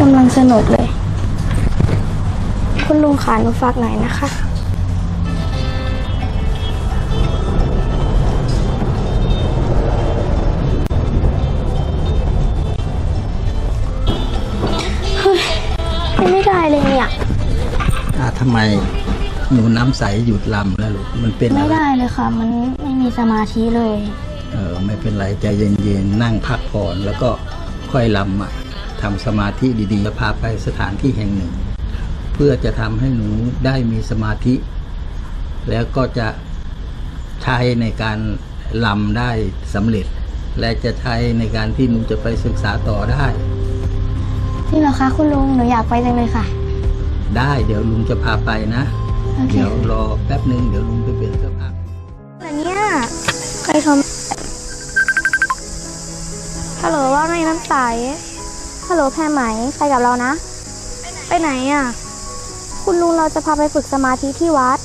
กำลังสนุกเลย คุณลุงขาหนูฝากหน่อยนะคะ เฮ้ยไม่ได้เลยเนี่ย อ่าทำไมหนูน้ำใสหยุดลำแล้วลูกมันเป็นไม่อะไรได้เลยค่ะ มันไม่มีสมาธิเลย เออไม่เป็นไรใจเย็นๆนั่งพักผ่อนแล้วก็ค่อยลำอะ ทำสมาธิดีๆจะพาไปสถานที่แห่งหนึ่ง เพื่อจะทำให้หนูได้มีสมาธิ แล้วก็จะใช้ในการลำได้สำเร็จ และจะใช้ในการที่หนูจะไปศึกษาต่อได้จริงเหรอคะคุณลุงหนูอยากไปจังเลยค่ะ ได้เดี๋ยวลุงจะพาไปนะโอเคเดี๋ยวรอแป๊บหนึ่งเดี๋ยวลุงไปเปลี่ยนเสื้อผ้าแต่เนี่ยใครโทรมาฮัลโหลว่าไงน้ำใส ฮัลโหลแพรไหม ไปกับเรานะ ไปไหนอะ คุณลุงเราจะพาไปฝึกสมาธิที่วัด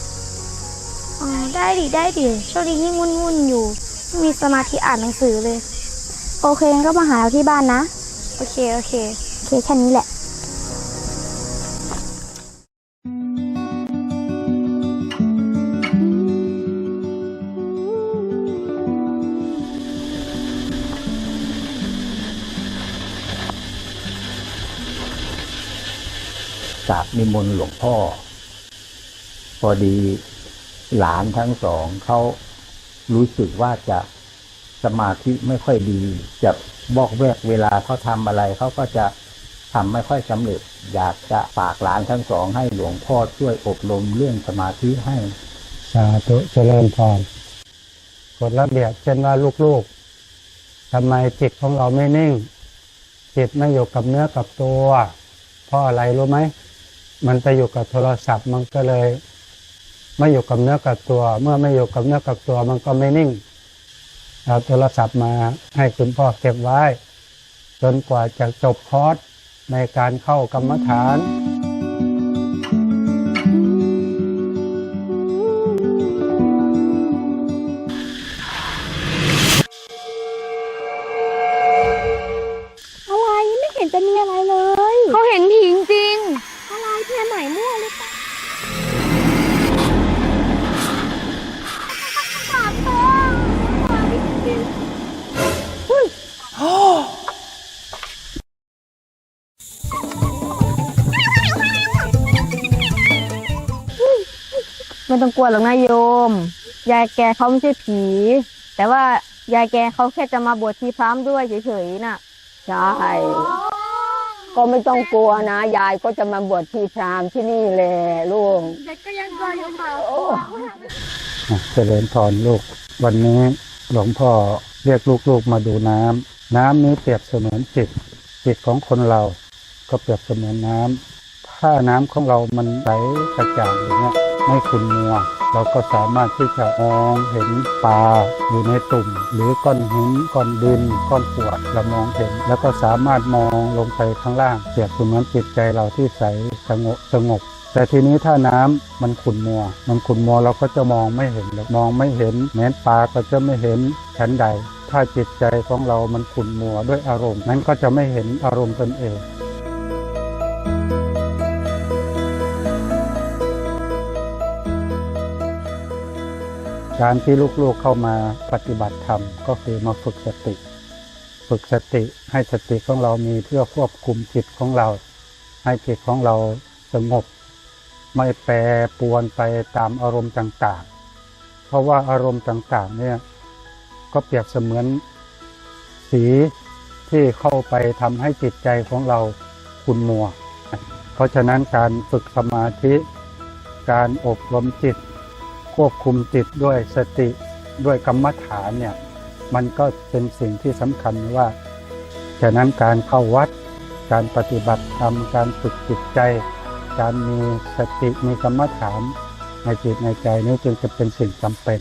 อ๋อ ได้ดิ ได้ดิช่วงนี้ยิ่งวุ่นๆอยู่ ไม่มีสมาธิอ่านหนังสือเลย โอเคงั้นก็มาหาเราที่บ้านนะ โอเค โอเค โอเค แค่นี้แหละ กราบนิมนต์หลวงพ่อ พอดีหลานทั้งสองเขารู้สึกว่าจะสมาธิไม่ค่อยดี จะบอกแวกเวลาเขาทำอะไรเขาก็จะทำไม่ค่อยสำเร็จ อยากจะฝากหลานทั้งสองให้หลวงพ่อช่วยอบรมเรื่องสมาธิให้ สาธุเจริญพรกฎระเบียบเช่นว่าลูกๆทำไมจิตของเราไม่นิ่ง จิตไม่อยู่กับเนื้อกับตัว เพราะอะไรรู้ไหม มันไปอยู่กับโทรศัพท์มันก็เลยไม่อยู่กับเนื้อกับตัว เมื่อไม่อยู่กับเนื้อกับตัวมันก็ไม่นิ่งเอาโทรศัพท์มาให้คุณพ่อเก็บไว้ จนกว่าจะจบคอร์สในการเข้ากรรมฐาน ไม่ต้องกลัวหรอกนะโยม ยายแกเขาไม่ใช่ผี แต่ว่ายายแกเขาแค่จะมาบวชชีพรามด้วยเฉยๆน่ะ ใช่ ก็ไม่ต้องกลัวนะ ยายก็จะมาบวชที่พรามที่นี่แหละลูกเด็กก็ยังกลัวอยู่ค่ะอะเจริญพรลูก วันนี้หลวงพ่อเรียกลูกๆมาดูน้ำน้ำนี้เปรียบเสมือนจิตจิตของคนเรา ก็เปรียบเสมือนน้ำถ้าน้ำของเรามันใสกระจ่างอย่างเงี้ย ไม่ขุ่นมัว เราก็สามารถที่จะมองเห็นปลาอยู่ในตุ่ม หรือก้อนหินก้อนดิน ก้อนกรวดเรามองเห็น แล้วก็สามารถมองลงไปข้างล่างเปรียบเสมือนจิตใจเราที่ใสสงบสงบแต่ทีนี้ถ้าน้ำมันขุ่นมัว มันขุ่นมัวเราก็จะมองไม่เห็นเลยมองไม่เห็นแม้นปลาก็จะไม่เห็นชั้นใด ถ้าจิตใจของเรามันขุ่นมัวด้วยอารมณ์นั้นก็จะไม่เห็นอารมณ์ตนเอง การที่ลูกๆเข้ามาปฏิบัติธรรมก็คือมาฝึกสติ ฝึกสติให้สติของเรามีเพื่อควบคุมจิตของเรา ให้จิตของเราสงบ ไม่แปรปรวนไปตามอารมณ์ต่างๆ เพราะว่าอารมณ์ต่างๆเนี่ยก็เปรียบเสมือนสีที่เข้าไปทำให้จิตใจของเราขุ่นมัว เพราะฉะนั้นการฝึกสมาธิ การอบรมจิต ควบคุมจิตด้วยสติด้วยกรรมฐานเนี่ยมันก็เป็นสิ่งที่สำคัญว่าฉะนั้นการเข้าวัด การปฏิบัติธรรมการฝึกจิตใจ การมีสติมีกรรมฐานในจิตในใจนี้จึงจะเป็นสิ่งจำเป็น